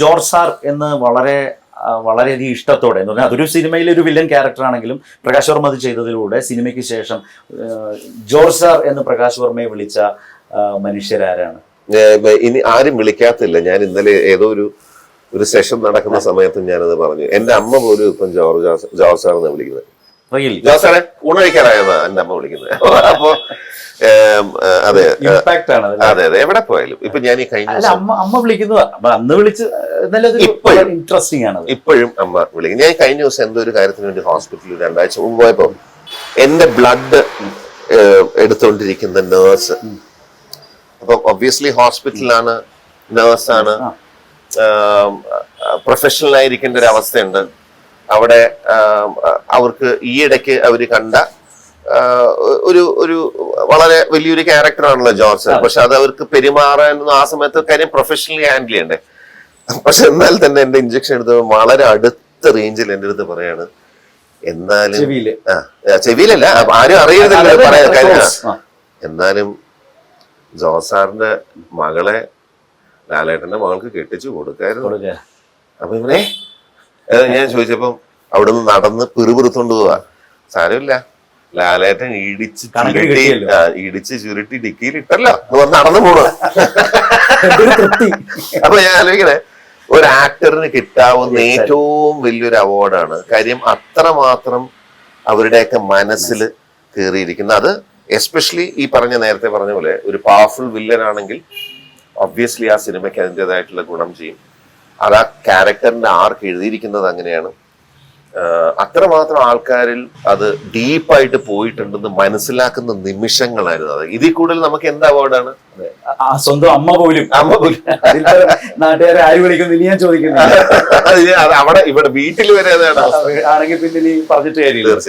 George sir എന്ന് വളരെ വളരെയധികം ഇഷ്ടത്തോടെ എന്ന് പറഞ്ഞാൽ അതൊരു സിനിമയിലെ ഒരു വില്ലൻ ക്യാരക്ടർ ആണെങ്കിലും പ്രകാശ് വർമ്മ അത് ചെയ്തതിലൂടെ സിനിമയ്ക്ക് ശേഷം ജോർജ് സാർ എന്ന് പ്രകാശ് വർമ്മയെ വിളിച്ച മനുഷ്യരാരാണ്. ഇനി ആരും വിളിക്കാത്തില്ല. ഞാൻ ഇന്നലെ ഏതോ ഒരു ഒരു സെഷൻ നടക്കുന്ന സമയത്ത് ഞാനത് പറഞ്ഞു. എന്റെ അമ്മ പോലും ഇപ്പം ജോർജ് ജോർജ് ജോർജ് എന്നാണ് വിളിക്കുന്നത്. സാറേ ഊണഴിക്കാറായെന്നാ എന്റെ അമ്മ വിളിക്കുന്നത്. അപ്പൊ അതെ അതെ അതെ. എവിടെ പോയാലും. ഇപ്പൊ ഞാൻ ഈ കഴിഞ്ഞ അമ്മ വിളിക്കുന്നത്. അന്ന് വിളിച്ച്. ഇൻട്രസ്റ്റിംഗ് ആണ് ഇപ്പോഴും അമ്മ വിളിക്കും ഞാൻ കഴിഞ്ഞ ദിവസം എന്തോ ഒരു കാര്യത്തിന് വേണ്ടി ഹോസ്പിറ്റലിൽ രണ്ടാഴ്ച മുമ്പ് പോയപ്പോ എന്റെ ബ്ലഡ് എടുത്തുകൊണ്ടിരിക്കുന്ന നേഴ്സ് അപ്പൊ ഒബ്വിയസ്ലി ഹോസ്പിറ്റലാണ് നേഴ്സാണ്. പ്രൊഫഷണൽ ആയിരിക്കേണ്ട ഒരു അവസ്ഥയുണ്ട്. അവിടെ അവർക്ക് അവർക്ക് ഈയിടയ്ക്ക് അവർ കണ്ട ഒരു ഒരു വളരെ വലിയൊരു ക്യാരക്ടറാണല്ലോ ജോർജ് പക്ഷെ അത് അവർക്ക് പെരുമാറാൻ ആ സമയത്ത് കാര്യം പ്രൊഫഷണലി ഹാൻഡിൽ ചെയ്യണ്ടേ? പക്ഷെ എന്നാൽ തന്നെ എന്റെ ഇഞ്ചക്ഷൻ എടുത്ത് വളരെ അടുത്ത റേഞ്ചിൽ എന്റെ അടുത്ത് പറയാണ് എന്നാലും ചെവിയിലല്ല ആരും അറിയരുതല്ലോ പറയാൻ കാര്യം. എന്നാലും ജോസാറിന്റെ മകളെ ലാലേട്ടന്റെ മകൾക്ക് കെട്ടിച്ചു കൊടുക്കായിരുന്നു. കൊടുക്ക. അപ്പൊ ഇവനെ ഞാൻ ചോദിച്ചപ്പം അവിടെ നിന്ന് നടന്ന് പിറുപിറുത്തോണ്ട് പോവാ. സാരമില്ല. ലാലേട്ടൻ ഇടിച്ച് ചുരുട്ടി ഇടിച്ച് ചുരുട്ടി ഡിക്കിയിൽ ഇട്ടല്ലോ എന്ന് പറഞ്ഞ് നടന്നു പോണു. അപ്പൊ ഞാൻ ആലോചിക്കണേ ഒരു ആക്ടറിന് കിട്ടാവുന്ന ഏറ്റവും വലിയൊരു അവാർഡാണ് കാര്യം അത്രമാത്രം അവരുടെയൊക്കെ മനസ്സിൽ കയറിയിരിക്കുന്ന അത് എസ്പെഷ്യലി ഈ പറഞ്ഞ നേരത്തെ പറഞ്ഞ പോലെ ഒരു പവർഫുൾ വില്ലൻ ആണെങ്കിൽ ഒബ്വിയസ്ലി ആ സിനിമയ്ക്ക് അതിന്റെതായിട്ടുള്ള ഗുണം ചെയ്യും. അത് ആ ക്യാരക്ടറിന്റെ ആർക്ക് എഴുതിയിരിക്കുന്നത് അങ്ങനെയാണ്. അത്രമാത്രം ആൾക്കാരിൽ അത് ഡീപ്പായിട്ട് പോയിട്ടുണ്ടെന്ന് മനസ്സിലാക്കുന്ന നിമിഷങ്ങളായിരുന്നു അത്. ഇതിൽ കൂടുതൽ നമുക്ക് എന്ത് അവാർഡാണ് സ്വന്തം അമ്മ പോലും. അമ്മ പോലും. നാട്ടുകാരെ ആര് വിളിക്കുന്നു ഇനി ഞാൻ- ചോദിക്കുന്നു അവിടെ ഇവിടെ വീട്ടിൽ വരെ. ആണെങ്കിൽ പിന്നെ നീ പറഞ്ഞിട്ട് കാര്യമില്ല. തീർച്ചയായും.